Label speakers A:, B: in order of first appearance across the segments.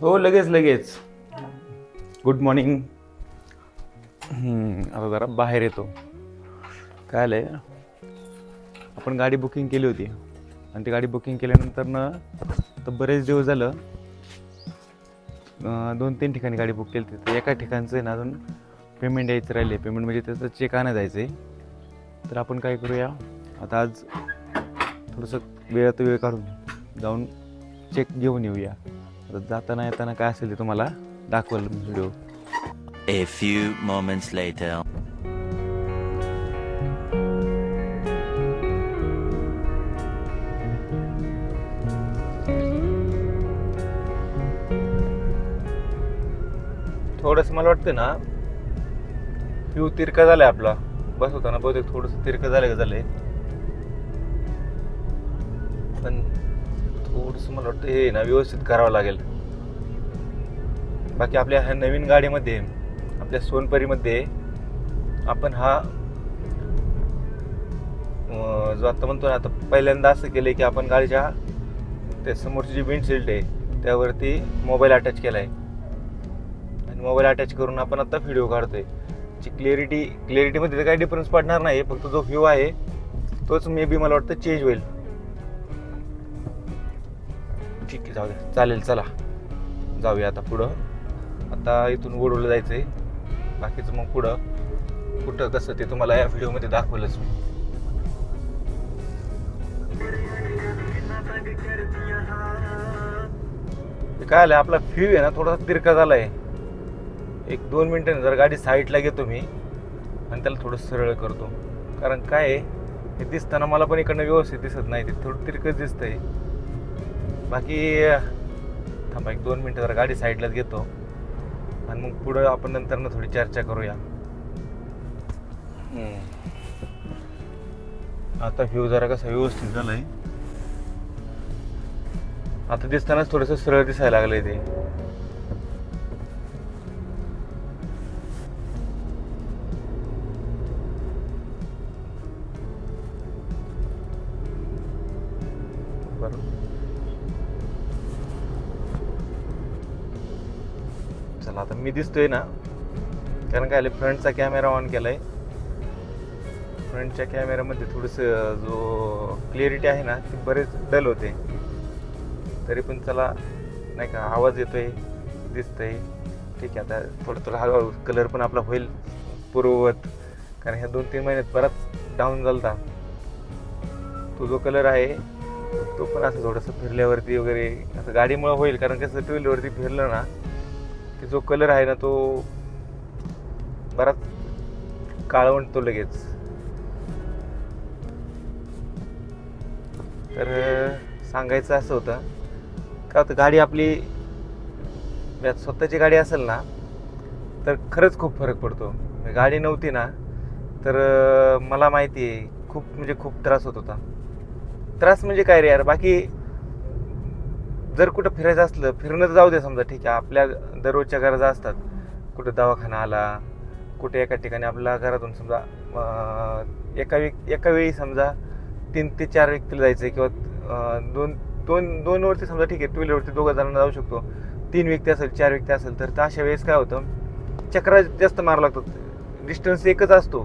A: हो लगेच लगेच. गुड मॉर्निंग आता जरा बाहेर येतो. काय आलंय? आपण गाडी बुकिंग केली होती. आणि ती गाडी बुकिंग केल्यानंतर ना तर बरेच दिवस झालं दोन तीन ठिकाणी गाडी बुक केली होती. तर एका ठिकाणचं आहे ना अजून पेमेंट यायचं राहिले पेमेंट म्हणजे त्याचं चेक आणा जायचं आहे तर आपण काय करूया? आता आज थोडंसं वेळात वेळ काढून जाऊन चेक घेऊन येऊया. जाताना येताना काय असेल ते तुम्हाला दाखवलं video
B: A few moments later.
A: थोडंसं मला वाटतं ना फ्यू तिरका झालाय आपला. बस होता ना बहुतेक थोडंसं तिरकं झालं का झालंय? पण थोडंसं मला वाटतं हे ना व्यवस्थित करावं लागेल. बाकी आपल्या ह्या नवीन गाडीमध्ये आपल्या सोनपरीमध्ये आपण हा जो आता म्हणतो ना आता पहिल्यांदा असं केलं की आपण गाडीच्या त्या समोरची जी विंडशील्ड आहे त्यावरती मोबाईल अटॅच केला आहे आणि मोबाईल अटॅच करून आपण आता व्हिडिओ काढतोय. जी क्लिअरिटी क्लिअरिटीमध्ये तर काही डिफरन्स पडणार नाही फक्त जो व्ह्यू आहे तोच मे बी मला वाटतं चेंज होईल. ठीक आहे जाऊ दे चालेल चला. जाऊया आता पुढं. आता इथून वडूला जायचं आहे बाकीचं मग पुढं. कुठं कसं ते तुम्हाला या व्हिडिओमध्ये दाखवलंच मी. ते काय आलं आपला फ्यू आहे ना थोडासा तिरका झाला आहे एक दोन मिनटं जर गाडी साईडला घेतो मी आणि त्याला थोडं सरळ करतो. कारण काय आहे हे दिसताना मला पण इकडनं व्यवस्थित दिसत नाही ते थोडं तिरकच आहे बाकी थांबा एक दोन मिनटं जरा गाडी साईडलाच घेतो. आणि मग पुढं आपण नंतर ना थोडी चर्चा करूया. आता व्ह्यू जरा कसा व्यवस्थित झालाय. आता दिसतानाच थोडंसं सरळ दिसायला लागलंय ते. आता मी दिसतोय ना कारण काय फ्रंटचा कॅमेरा ऑन केलाय. फ्रंटच्या कॅमेऱ्यामध्ये थोडंसं जो क्लिअरिटी आहे ना ती बरेच डल होते. तरी पण चला नाही का आवाज येतोय दिसतंय. ठीक आहे आता थोडं थोडं हळूहळू कलर पण आपला होईल पूर्ववत. कारण ह्या दोन तीन महिन्यात बराच डाऊन झालता. तो जो कलर आहे तो पण असं थोडंसं फिरल्यावरती वगैरे असं गाडीमुळं होईल. कारण कसं टू व्हीलरवरती फिरलं ना की जो कलर आहे ना तो बराच काळवंटतो लगेच. तर सांगायचं असं होतं का होतं गाडी आपली स्वतःची गाडी असेल ना तर खरंच खूप फरक पडतो. गाडी नव्हती ना तर मला माहिती आहे खूप म्हणजे खूप त्रास होत होता. त्रास म्हणजे काय रे यार? बाकी जर कुठं फिरायचं असलं फिरणं तर जाऊ दे समजा ठीक आहे. आपल्या दररोजच्या गरजा असतात. कुठं दवाखाना आला कुठे एका ठिकाणी आपल्या घरातून समजा एका वेळी एका वेळी समजा तीन ते चार व्यक्तीला जायचं आहे किंवा दोन दोन दोनवरती समजा ठीक आहे टू व्हीलरवरती दोघं जणांना जाऊ शकतो. तीन व्यक्ती असेल चार व्यक्ती असेल तर अशा वेळेस काय होतं चक्रा जास्त मारावं लागतात डिस्टन्स एकच असतो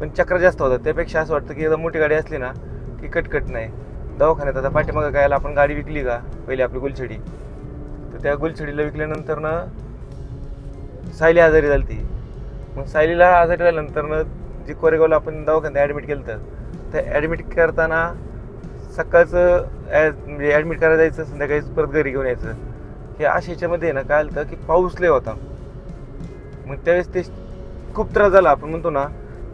A: पण चक्र जास्त होतात. त्यापेक्षा असं वाटतं की एकदा मोठी गाडी असली ना की कटकट नाही. दवाखान्यात आता पाठीमागं काय आला, आपण गाडी विकली का? पहिली आपली गुलछडी. तर त्या गुलछडीला विकल्यानंतर ना सायली आजारी झाली ती मग सायलीला आजारी झाल्यानंतर ना जे कोरेगावला आपण दवाखान्यात ॲडमिट केलं तर ॲडमिट करताना सकाळचं ॲ- म्हणजे ॲडमिट करायला जायचं संध्याकाळी परत घरी घेऊन यायचं. हे अशा ह्याच्यामध्ये ना काय आलं की पाऊस लय होता. मग त्यावेळेस ते खूप त्रास झाला. आपण म्हणतो ना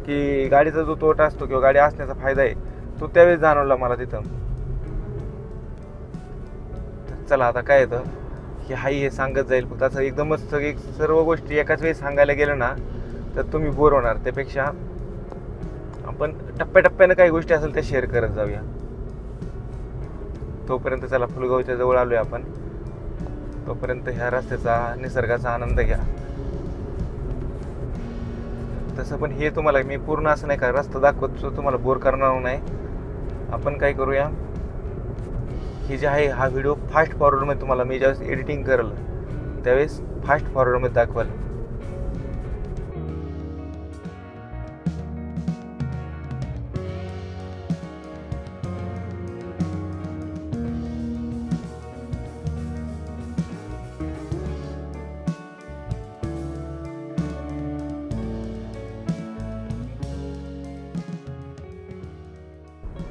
A: की गाडीचा जो तोटा असतो किंवा गाडी असण्याचा फायदा आहे तो त्यावेळेस जाणवला मला तिथं. चला आता काय येतं? की हाई हे सांगत जाईल फक्त. असं एकदमच सगळे सर्व गोष्टी एकाच वेळी सांगायला गेलं ना तर तुम्ही बोर होणार. त्यापेक्षा आपण टप्प्याटप्प्यानं काही गोष्टी असेल त्या शेअर करत जाऊया. तोपर्यंत चला फुलगावच्या जवळ आलोय आपण. तोपर्यंत ह्या रस्त्याचा निसर्गाचा आनंद घ्या. तसं पण हे तुम्हाला मी पूर्ण असं नाही का रस्ता दाखवत सो तुम्हाला बोर करणार नाही. आपण काय करूया? हे जे आहे हा व्हिडिओ फास्ट फॉरवर्डमध्ये तुम्हाला मी ज्यावेळेस एडिटिंग करेल त्यावेळेस फास्ट फॉरवर्डमध्ये दाखवाल.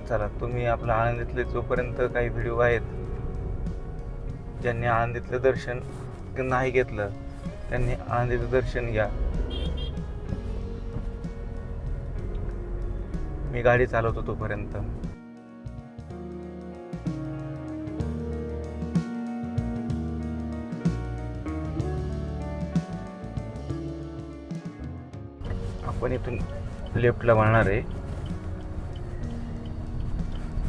A: चला तुम्ही आपल्या आनंदीतले जोपर्यंत काही व्हिडिओ आहेत ज्यांनी आनंदीतलं दर्शन नाही घेतलं त्यांनी आनंदीचं दर्शन घ्या. मी गाडी चालवतो तोपर्यंत. आपण इथून लेफ्टला वळणार आहे.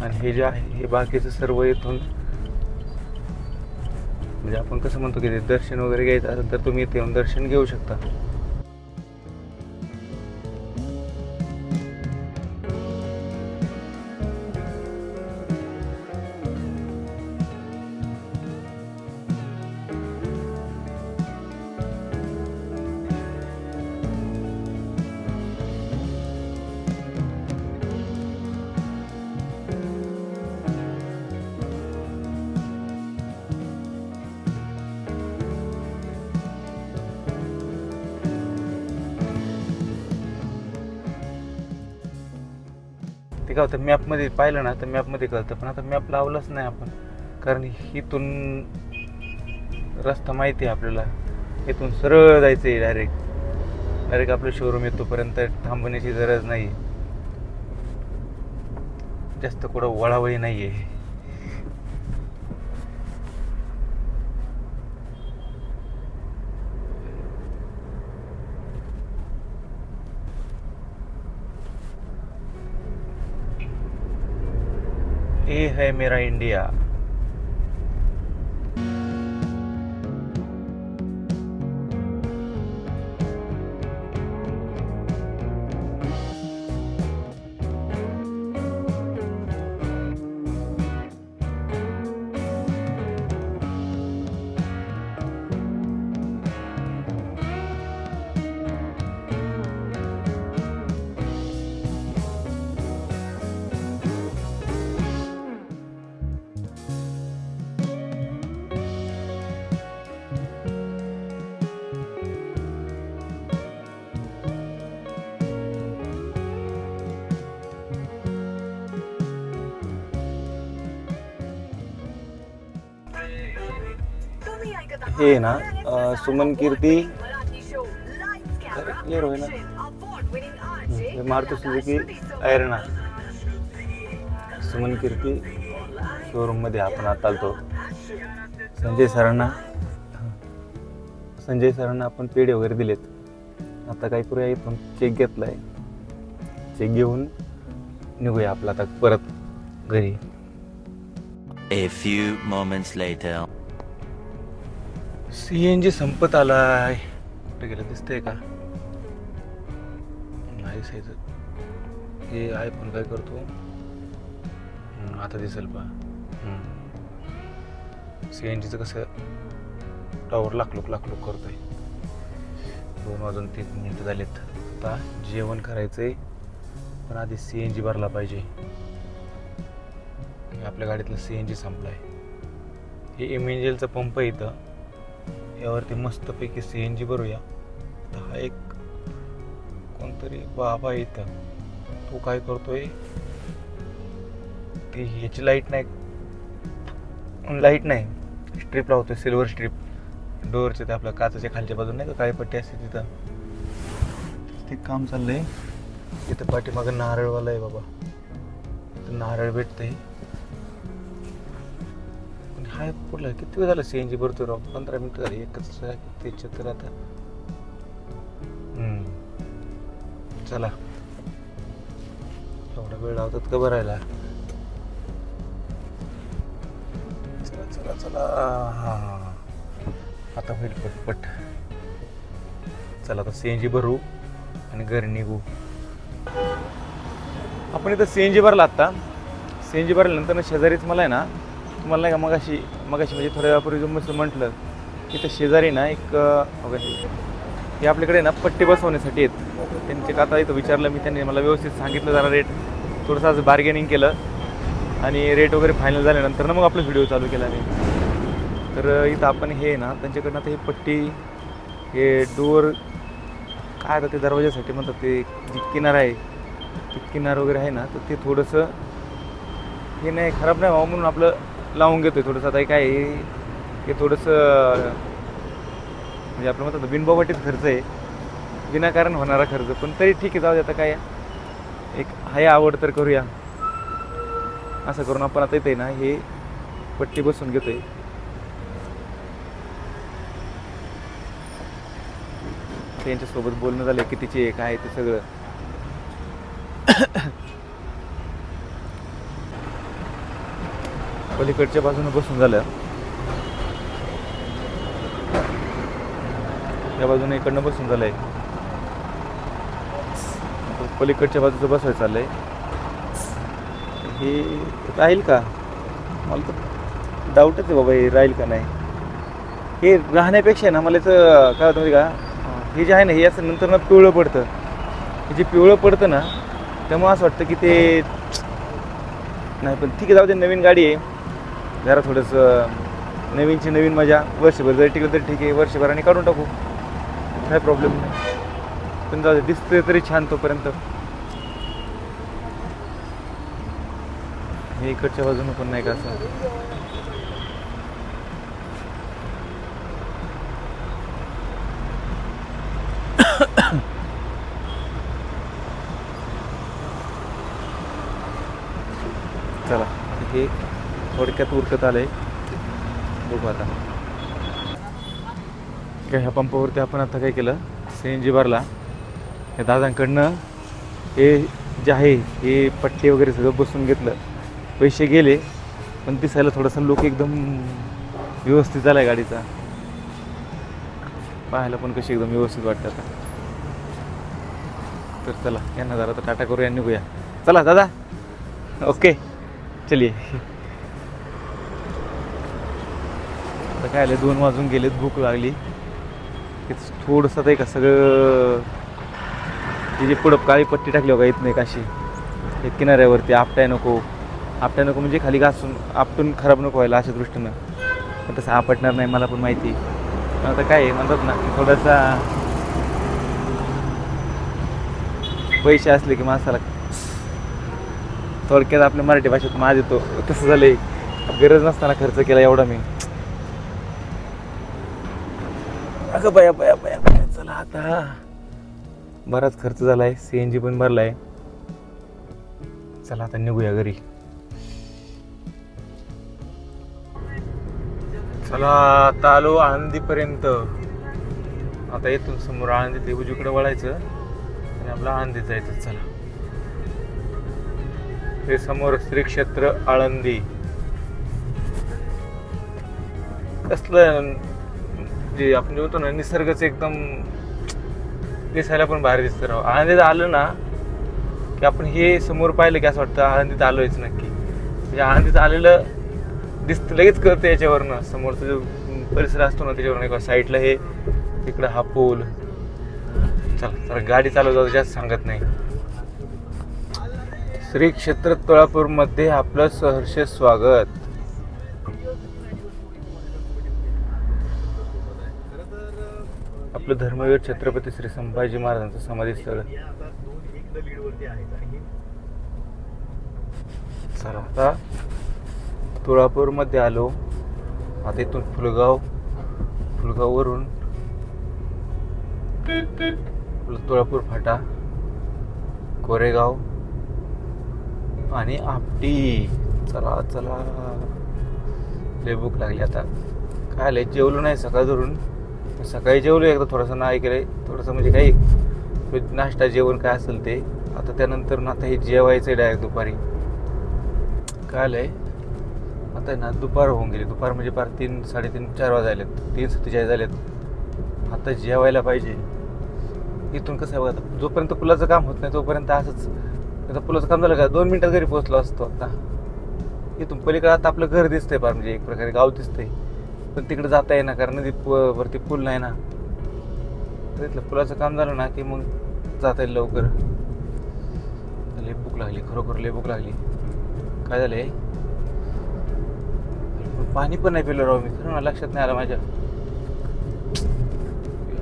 A: आणि हे जे आहे हे बाकीचं सर्व इथून म्हणजे आपण कसं म्हणतो की ते दर्शन वगैरे घ्यायचं असेल तर तुम्ही इथे येऊन दर्शन घेऊ शकता. काय होतं मॅपमध्ये पाहिलं ना तर मॅपमध्ये कळतं. पण आता मॅप लावलाच नाही आपण. कारण इथून रस्ता माहिती आहे आपल्याला. इथून सरळ जायचं आहे डायरेक्ट डायरेक्ट आपलं शोरूम येतोपर्यंत थांबण्याची गरज नाही जास्त कुठं वळावही नाही आहे ये है मेरा इंडिया. हे ना सुमन कीर्ती क्लिअर होईल ना मारुती सुझुकी ऐरणा सुमन कीर्ती शोरूममध्ये आपण आता आलतो. संजय सरांना संजय सरांना आपण पेढे वगैरे दिलेत. आता काय करूया इथून चेक घेतलाय. चेक घेऊन निघूया आपला आता परत घरी.
B: A few moments later.
A: C N G संपत आलाय. कुठे गेलं? दिसतंय का? नाही दिसायचं हे आहे पण काय करतो? आता दिसेल पा सी एन जीचं कसं? टावर लाकलूक लाकलूक करतोय. दोन वाजून तीन मिनिटं झालेत. आता जेवण करायचंय पण आधी सी एन जी भरला पाहिजे. आपल्या गाडीतलं सी एन जी संपलाय हे इमेंजेलचा पंप आहे इथं. यावरती मस्तपैकी सी एन जी भरूया. तर हा एक कोणतरी बाबा इथं. तो काय करतोय? ती ह्याची लाइट नाही. लाइट नाही. स्ट्रीप लावतोय सिल्वर स्ट्रीप डोअरचे ते आपल्या काचाच्या खालच्या बाजूला नाही का? काळी पट्टी असते तिथं. ते काम चाललंय. तिथं पाठीमागं नारळवाला आहे बाबा. नारळ भेटतंय. काय पुढलं? किती वेळ झालं सी एन जी भरतो राव? पंधरा मिनिटं झाली एकच किती चक्कर आता. चला. एवढा वेळ लावतात का भरायला? चला चला चला. हां. आता होईल पटपट. चला आता सी एन जी भरू आणि घरी निघू. आपण इथं सी एन जी भरला आत्ता. सी एन जी भरल्यानंतर शेजारीच मला आहे ना तुम्हाला नाही का मगाशी मगाशी म्हणजे थोड्या वेळापूर्वी जो मस्त म्हटलं इथं शेजारी ना एक हे- आपल्याकडे ना पट्टे बसवण्यासाठी आहेत. त्यांचे आता इथं विचारलं मी त्यांनी मला व्यवस्थित सांगितलं जरा रेट थोडंसं आज बार्गेनिंग केलं आणि रेट वगैरे फायनल झाल्यानंतर ना मग आपला व्हिडिओ चालू केला मी तर इथं आपण हे ना त्यांच्याकडनं आता हे पट्टी हे डोअर काय आता ते दरवाजासाठी म्हणतात ते जी किनार आहे ती किनार वगैरे आहे ना तर ते थोडंसं हे नाही खराब नाही व्हावं म्हणून आपलं लावून घेतोय थोडंसं. आता काय हे थोडंसं म्हणजे आपलं म्हणतात ना, खर्च आहे. विनाकारण होणारा खर्च. पण तरी ठीक आहे जाऊ दे आता काय एक हाय आवड तर करूया. असं करून आपण आता येते ना हे पट्टी बसून घेतोय. त्यांच्यासोबत बोलणं झालं कितीची आहे काय आहे ते सगळं. पलीकडच्या बाजूने बसून झालं या बाजूने इकडनं बसून झालंय. पलीकडच्या बाजूचं बसायचं चाललंय. हे राहील का? मला तर डाऊटच आहे बाबा हे राहील का नाही? हे राहण्यापेक्षा ना मला याचं काय होतं माहिती का? हे जे आहे ना हे असं नंतर ना पिवळं पडतं. हे जे पिवळं पडतं ना त्यामुळं असं वाटतं की ते नाही पण ठीक आहे जाऊ दे नवीन गाडी आहे. जरा थोडंसं नवीनची नवीन मजा. वर्षभर जरी टिकलं तरी ठीक आहे. वर्षभराने काढून टाकू. काय प्रॉब्लेम नाही. पण जाऊ दे तरी छान तोपर्यंत. हे इकडच्या बाजूनं पण नाही का असं चला हे थोडक्यात उरकत आलंय. बघू आता. काय ह्या पंपावरती आपण आता काय केलं? सी एन जी भरला या दादांकडनं हे जे आहे हे पट्टे वगैरे सगळं बसून घेतलं. पैसे गेले पण दिसायला थोडासा लोक एकदम व्यवस्थित झाला आहे गाडीचा. पाहायला पण कशी एकदम व्यवस्थित वाटतं आता. तर चला यांना जरा तर टाटा करूया आणि निघूया. चला दादा. ओके चलिए आता काय आलं? दोन वाजून गेलेत भूक लागली. तेच थोडंसं ते का सगळं तिची पुढं काळी पट्टी टाकली बघा येत नाही काशी हे किनाऱ्यावरती आपटाय नको. आपटाय नको म्हणजे खाली घासून आपटून खराब नको व्हायला अशा दृष्टीनं. पण तसं आपटणार नाही मला पण माहिती. पण आता काय आहे, म्हणतात ना थोडासा पैसे असले की माणसाला थोडक्यात आपल्या मराठी भाषेत माझ येतो. तसं झालंय. गरज नसताना खर्च केला एवढा मी. अगं बया बया बया बया? चला आता. बराच खर्च झालाय सी एन जी पण भरलाय. चला आता निघूया घरी. चला आता आलो आळंदीपर्यंत आता इथून समोर आळंदी ते वळायचं आणि आपला आळंदीत जायचं. चला. हे समोर श्री क्षेत्र आळंदी. कसलं जे आपण जे म्हणतो ना निसर्गच एकदम दिसायला पण भारी दिसतं राव. आनंदीत आलं ना की आपण हे समोर पाहिलं की असं वाटतं आळंदीत आलोयच नक्की. म्हणजे आनंदीत आलेलं दिसतं लगेच कळतं याच्यावरनं. समोरचा जो परिसर असतो ना त्याच्यावरनं साईडला हे तिकडं हा पूल. चला जरा गाडी चालवत जाऊ जास्त सांगत नाही. श्री क्षेत्र तुळापूरमध्ये आपलं सहर्ष स्वागत. आपलं धर्मवीर छत्रपती श्री संभाजी महाराजांचं समाधी स्थळ चला आता तुळापूरमध्ये आलो. आता इथून फुलगाव फुलगाववरून तुळापूर फाटा कोरेगाव आणि आपटी. चला चला. लय भूक लागली आता. काय आले जेवलो नाही सकाळ धरून. सकाळी जेवलो एकदा थोडंसं नाही केलंय थोडंसं म्हणजे काही नाश्ता जेवण काय असेल ते. आता त्यानंतर ना आता हे जेवायचं आहे डायरेक्ट दुपारी. काय आहे आता आहे ना दुपार होऊन गेली. दुपार म्हणजे पार तीन साडेतीन चार वाजायलेत तीन सत्तेचाळीस झालेत. आता जेवायला पाहिजे. इथून कसं आहे बघा आता जोपर्यंत पुलाचं काम होत नाही तोपर्यंत असंच. आता पुलाचं काम झालं का दोन मिनटात घरी पोहोचलो असतो आता. इथून पलीकडे आता आपलं घर दिसतंय फार म्हणजे एक प्रकारे गाव दिसतंय. पण तिकडे जाता येईना कारण नदी प- वरती पूल नाही ना. तर इथलं पुलाचं काम झालं ना की मग जाता येईल लवकर. लय भूक लागली खरोखर लय भूक लागली. काय झालंय? पाणी पण नाही पिलं राव मी खरं ना लक्षात नाही आलं माझ्या.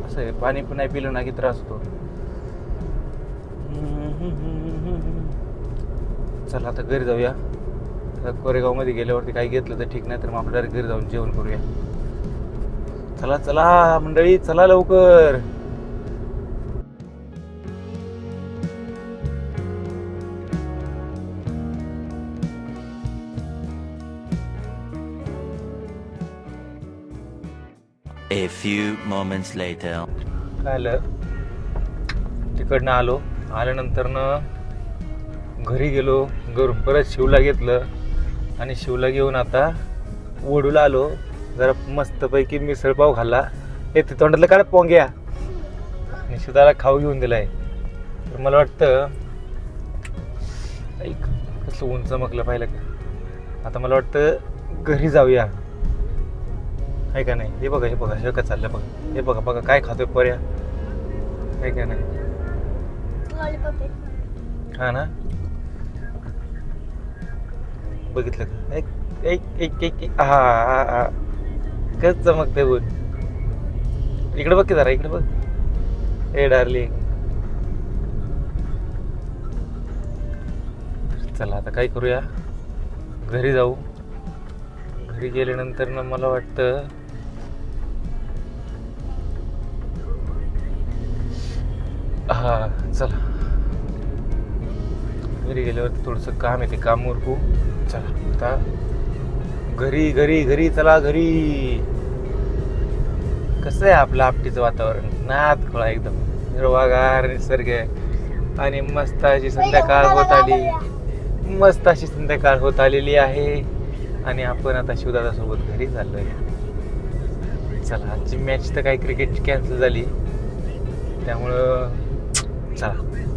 A: असं आहे पाणी पण नाही पिलं ना की त्रास होतो. चला आता घरी जाऊया. कोरेगावमध्ये गेल्यावरती काही घेतलं तर ठीक नाही तर मग आपण डायरेक्ट घरी जाऊन जेवण करूया. चला चला मंडळी चला लवकर.
B: A few moments later.
A: काय आलं? तिकडनं आलो. आल्यानंतर न घरी गेलो घरून परत शिवला घेतलं. आणि शिवला घेऊन आता वडूला आलो. जरा मस्तपैकी मिसळपाव खाल्ला. हे ते तोंडातलं काय पोंग्या आणि शिवदाला खाऊ घेऊन दिलाय. तर मला वाटतं ऐक कसलं ऊन चमकलं पाहिलं का? आता मला वाटतं घरी जाऊया. आहे का नाही? हे बघा हे बघा हे का चाललं बघा. हे बघा बघा काय खातोय पर्या. आहे का नाही? हा ना? बघितलं का? एक एक एक एक हा हा हा. कस चमकते बोल इकडे बघ की जरा इकडे बघ. ए डार्लिंग चला आता काय करूया? घरी जाऊ. घरी गेल्यानंतर ना मला वाटतं हा चला. घरी गेल्यावर थोडंसं काम आहे ते काम उरकू. चला. आता घरी घरी घरी चला घरी. कसं आहे आपलं आपटीचं वातावरण? नाद खोळा एकदम. हिरवागार निसर्ग आहे. आणि मस्त अशी संध्याकाळ होत आली. मस्त अशी संध्याकाळ होत आलेली आहे. आणि आपण आता शिवदादासोबत घरी चाललोय. चला आजची मॅच तर काही क्रिकेटची कॅन्सल झाली. त्यामुळं चला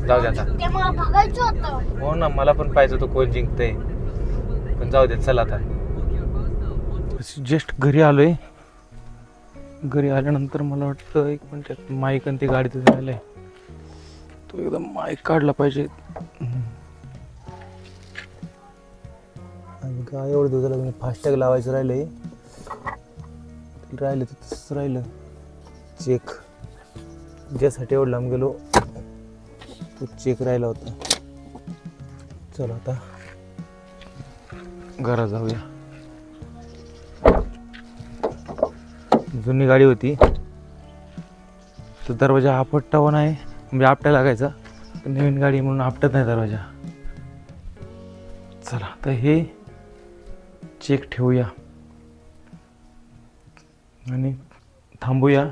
A: जाऊ दे आता.
C: ते मला बघायचं होतं.
A: हो ना मला पण पाहिजे होतं कोण जिंकतंय. पण जाऊ दे चला आता. जस्ट घरी आलोय. घरी आल्यानंतर मला वाटतं एक मिनिट माईक आणि ती गाडीत आहे. तो एकदम माईक काढला पाहिजे. आणि काय एवढं दिवस झालं फास्टॅग लावायचं राहिलंय? राहिलं तर तसंच राहिलं. चेक ज्यासाठी एवढं लांब गेलो तो चेक राहिला होता. चला आता. घरात जाऊया. जुनी गाडी होती. तर दरवाजा आपटता पण आहे. म्हणजे आपटा लागायचा. नवीन गाडी म्हणून आपटत नाही दरवाजा. चला तर हे चेक ठेवूया. आणि थांबूया.